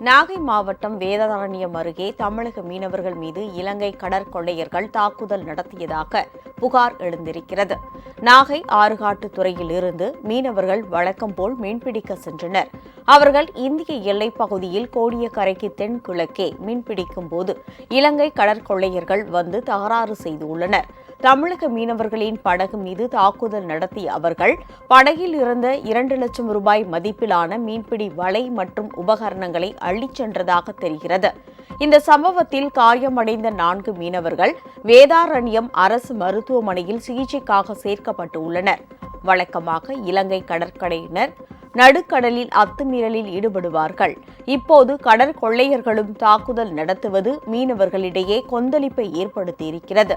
நாகை மாவட்டம் வேதாரண்யம் அருகே தமிழக மீனவர்கள் மீது இலங்கை கடற்கொள்ளையர்கள் தாக்குதல் நடத்தியதாக புகார் எழுந்திருக்கிறது. நாகை ஆறுகாட்டுத்துறையில் இருந்து மீனவர்கள் வழக்கம் போல் மீன்பிடிக்க சென்றனர். அவர்கள் இந்திய எல்லைப் பகுதியில் கோடியக்கரைக்கு தென்கிழக்கே மீன்பிடிக்கும் போது இலங்கை கடற்கொள்ளையர்கள் வந்து தகராறு செய்துள்ளனர் தமிழக மீனவர்களின் படகு மீது தாக்குதல் நடத்திய அவர்கள் படகில் இருந்த இரண்டு லட்சம் ரூபாய் மதிப்பிலான மீன்பிடி வலை மற்றும் உபகரணங்களை அள்ளிச் சென்றதாக தெரிகிறது. இந்த சம்பவத்தில் காயமடைந்த நான்கு மீனவர்கள் வேதாரண்யம் அரசு மருத்துவமனையில் சிகிச்சைக்காக சேர்க்கப்பட்டு உள்ளனர் வழக்கமாக இலங்கை கடற்கரையினர் நடுக்கடலில் அத்துமீறலில் ஈடுபடுவார்கள். இப்போது கடற்கொள்ளையர்களும் தாக்குதல் நடத்துவது மீனவர்களிடையே கொந்தளிப்பை ஏற்படுத்தியிருக்கிறது.